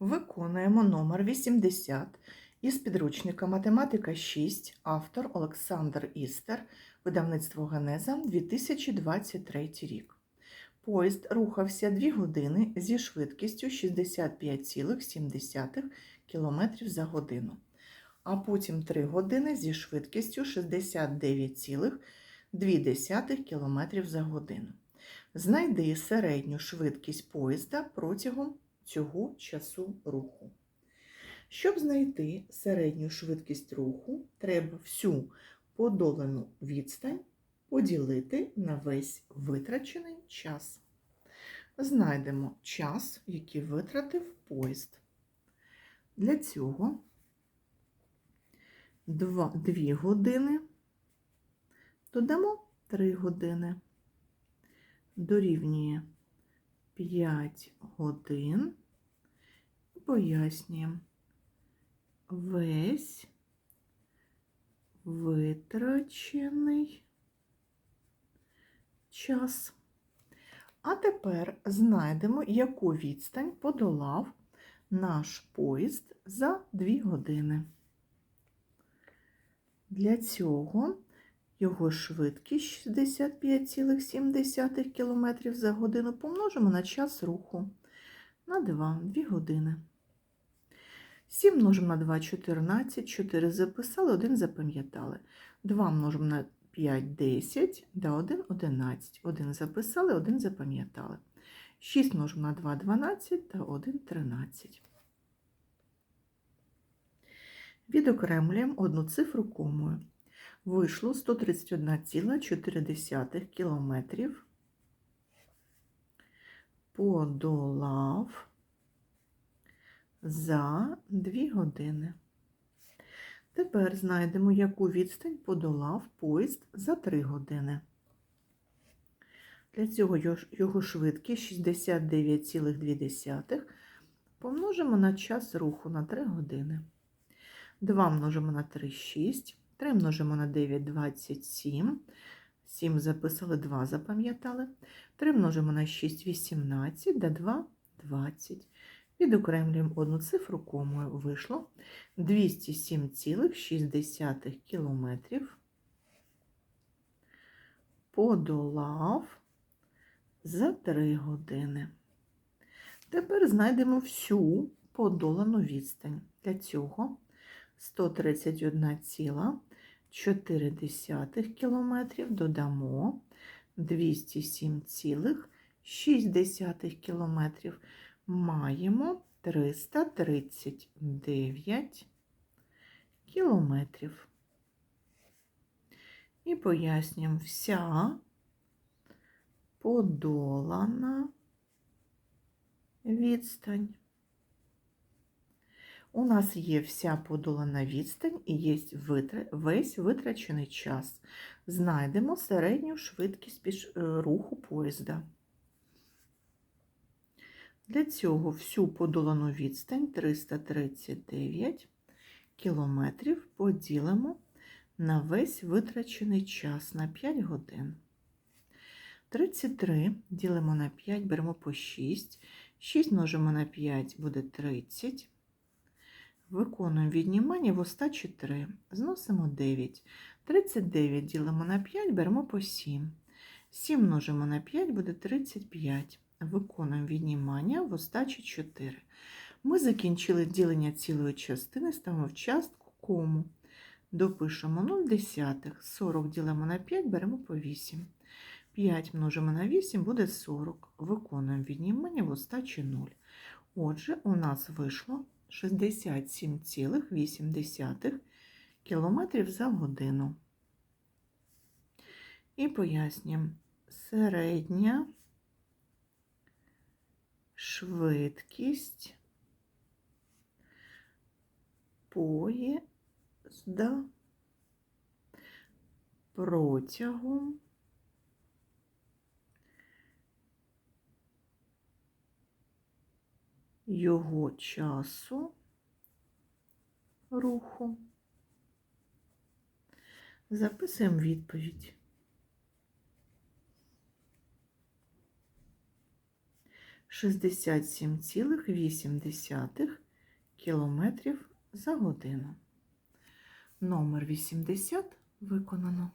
Виконуємо номер 80 із підручника Математика 6, автор Олександр Істер, видавництво Генеза 2023 рік. Поїзд рухався 2 години зі швидкістю 65,7 км за годину, а потім 3 години зі швидкістю 69,2 км за годину. Знайди середню швидкість поїзда протягом цього часу руху. Щоб знайти середню швидкість руху, треба всю подолану відстань поділити на весь витрачений час. Знайдемо час, який витратив поїзд. Для цього 2, 2 години додамо 3 години. Дорівнює 5 годин. Пояснюємо весь витрачений час. А тепер знайдемо, яку відстань подолав наш поїзд за 2 години. Для цього його швидкість 65,7 км за годину помножимо на час руху на 2, 2 години. 7 множимо на 2 – 14, 4 записали, 1 запам'ятали. 2 множимо на 5 – 10, да 1 – 11. 1 записали, 1 запам'ятали. 6 множимо на 2 – 12, та 1 – 13. Відокремлюємо одну цифру комою. Вийшло 131,4 кілометрів. Подолав за 2 години. Тепер знайдемо, яку відстань подолав поїзд за 3 години. Для цього його швидкість 69,2 помножимо на час руху на 3 години. 2 множимо на 3 – 6, 3 множимо на 9 – 27, 7 записали, 2 запам'ятали, 3 множимо на 6 – 18, да 2 – 20. Відокремлюємо одну цифру комою, вийшло 207,6 кілометрів подолав за 3 години. Тепер знайдемо всю подолану відстань. Для цього 131,4 кілометрів додамо 207,6 кілометрів маємо 339 кілометрів. І пояснюємо вся подолана відстань. У нас є вся подолана відстань і є весь витрачений час. Знайдемо середню швидкість руху поїзда. Для цього всю подолану відстань 339 кілометрів поділимо на весь витрачений час на 5 годин. 33 ділимо на 5, беремо по 6, 6 множимо на 5 буде 30. Виконуємо віднімання в остачі 3, зносимо 9. 39 ділимо на 5, беремо по 7. 7 множимо на 5 буде 35. Виконуємо віднімання в остачі 4. Ми закінчили ділення цілої частини, ставимо в частку кому. Допишемо 0 десятих. 40 ділимо на 5, беремо по 8. 5 множимо на 8 буде 40. Виконуємо віднімання в остачі 0. Отже, у нас вийшло 67,8 км за годину. І пояснюємо середня швидкість поїзда протягом його часу руху. Записуємо відповідь. 67,8 кілометрів за годину. Номер 80 виконано.